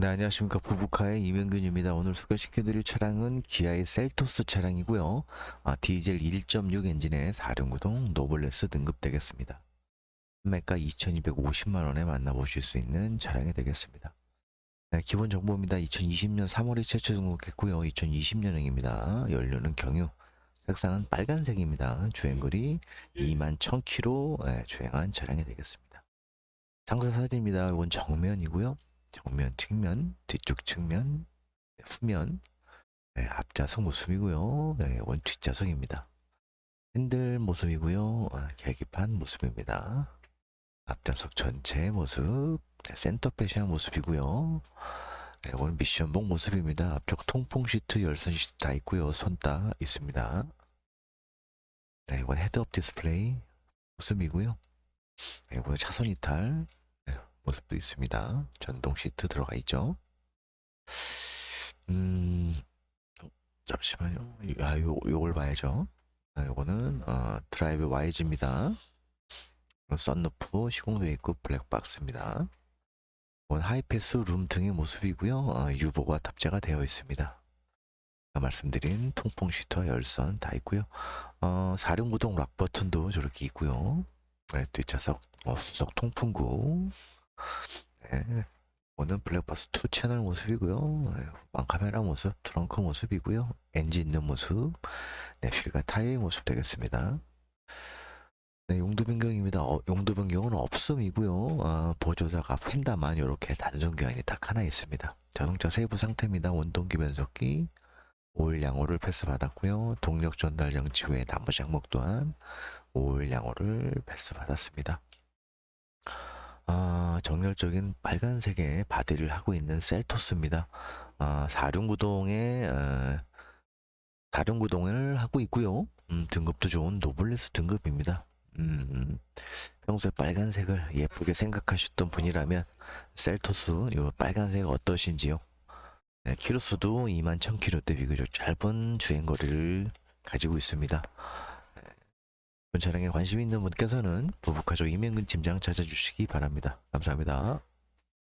네, 안녕하십니까. 부부카의 이명균입니다. 오늘 소개시켜드릴 차량은 기아의 셀토스 차량이고요. 아, 디젤 1.6 엔진의 4륜구동 노블레스 등급 되겠습니다. 판매가 2250만원에 만나보실 수 있는 차량이 되겠습니다. 네, 기본 정보입니다. 2020년 3월에 최초 등록했고요. 2020년형입니다. 연료는 경유. 색상은 빨간색입니다. 주행거리 2만 1000km 네, 주행한 차량이 되겠습니다. 상세 사진입니다. 이건 정면이고요. 정면, 측면, 뒤쪽 측면, 네, 후면, 네, 앞좌석 모습이고요. 네, 원 뒷좌석입니다. 핸들 모습이고요. 아, 계기판 모습입니다. 앞좌석 전체 모습, 네, 센터페시아 모습이고요. 네, 오늘 미션복 모습입니다. 앞쪽 통풍 시트, 열선 시트 다 있고요. 손따 있습니다. 네, 이건 헤드업 디스플레이 모습이고요. 네, 이건 차선 이탈, 모습도 있습니다. 전동 시트 들어가 있죠. 음, 어, 잠시만요. 이- 아, 요, 요걸 봐야죠. 아, 요거는, 어, 드라이브 YG입니다. 썬루프 시공되어 있고 블랙박스입니다. 이건 하이패스 룸 등의 모습이고요. 어, 유보가 탑재가 되어 있습니다. 아까 말씀드린 통풍 시트와 열선 다 있고요. 어, 사륜구동 락 버튼도 저렇게 있고요. 네, 뒷좌석 어, 수석 통풍구 네. 오는 블랙박스 2 채널 모습이고요. 네, 후방 카메라 모습, 트렁크 모습이고요. 엔진 있는 모습, 네, 휠과 타이어의 모습 되겠습니다. 네, 용도 변경입니다. 어, 용도 변경은 없음이고요. 아, 보조자가 펜다만 이렇게 단전 교환이 딱 하나 있습니다. 자동차 세부 상태입니다. 원동기 변속기, 오일 양호를 패스 받았고요. 동력 전달 장치 외 나머지 항목 또한 오일 양호를 패스 받았습니다. 아, 정열적인 빨간색의 바디를 하고 있는 셀토스입니다. 아, 사륜구동에 어, 사륜구동을 하고 있고요. 음, 등급도 좋은 노블레스 등급입니다. 음, 평소에 빨간색을 예쁘게 생각하셨던 분이라면 셀토스 이 빨간색 어떠신지요? 네, 키로수도 2만 1000km대 비교적 짧은 주행거리를 가지고 있습니다. 본 차량에 관심 있는 분께서는 부부가족 이명근 팀장 찾아주시기 바랍니다. 감사합니다.